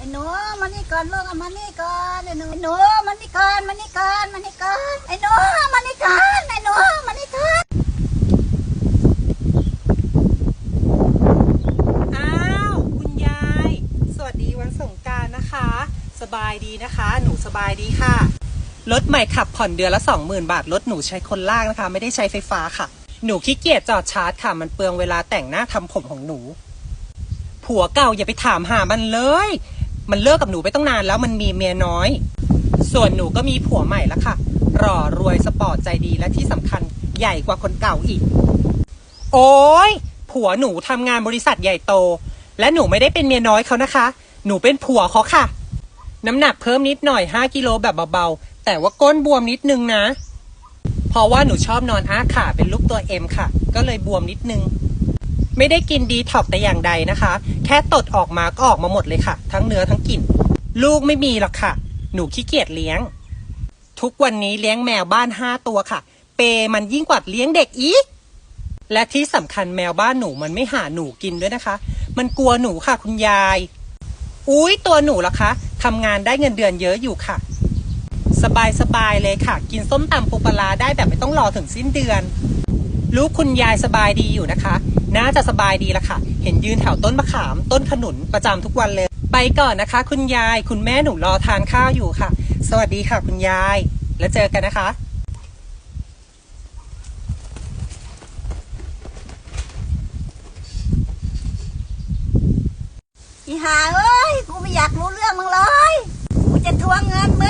ไอ้หนูมานี่ก่อนลูกเอามานี่ก่อนไอ้หนูไอ้หนูมานี่ก่อนมานี่ก่อนมานี่ก่อนไอ้หนูมานี่ก่อนไอ้หนูมานี่ก่อนอ้าวคุณยาย สวัสดีวันสงกรารนะคะ สบายดีนะคะ หนูสบายดีค่ะ รถใหม่ขับผ่อนเดือนละ 20,000 บาท รถหนูใช้คนลากนะคะ ไม่ได้ใช้ไฟฟ้าค่ะ หนูขี้เกียจจอดชาร์จค่ะ มันเปลืองเวลาแต่งหน้าทำผมของหนู ผัวเก่าอย่าไปถามหามันเลย มันเลิกกับหนูไปตั้งนานแล้วมันมีเมียน้อย ส่วนหนูก็มีผัวใหม่แล้วค่ะหล่อรวยสปอร์ตใจดีและที่สำคัญใหญ่กว่าคนเก่าอีก โอ้ยผัวหนูทำงานบริษัทใหญ่โต และหนูไม่ได้เป็นเมียน้อยเขานะคะ หนูเป็นผัวเขาค่ะ น้ำหนักเพิ่มนิดหน่อย 5กิโลแบบเบาๆ แต่ว่าก้นบวมนิดนึงนะ เพราะว่าหนูชอบนอนอ้าขาเป็นรูปตัวเอ็มค่ะ ก็เลยบวมนิดนึง ไม่ได้กินดีท็อกแต่อย่างใดนะคะ แค่ตดออกมาก็ออกมาหมดเลยค่ะ ทั้งเนื้อทั้งกลิ่น ลูกไม่มีหรอกค่ะ หนูขี้เกียจเลี้ยง ทุกวันนี้เลี้ยงแมวบ้านห้าตัวค่ะ เปมันยิ่งกว่าเลี้ยงเด็กอีก และที่สำคัญแมวบ้านหนูมันไม่หาหนูกินด้วยนะคะ มันกลัวหนูค่ะคุณยาย อุ้ยตัวหนูล่ะคะทำงานได้เงินเดือนเยอะอยู่ค่ะ สบายสบายเลยค่ะ กินส้มตำปูปลาร้าได้แบบไม่ต้องรอถึงสิ้นเดือน ลูกคุณยายสบายดีอยู่นะคะ น่าจะสบายดีละค่ะ เห็นยืนแถวต้นมะขาม ต้นขนุนประจำทุกวันเลย ไปก่อนนะคะ คุณยายคุณแม่หนูรอทานข้าวอยู่ค่ะ สวัสดีค่ะ คุณยาย แล้วเจอกันนะคะอีหาเอ้ย กูไม่อยากรู้เรื่องมึงเลย กูจะทวงเงินมึง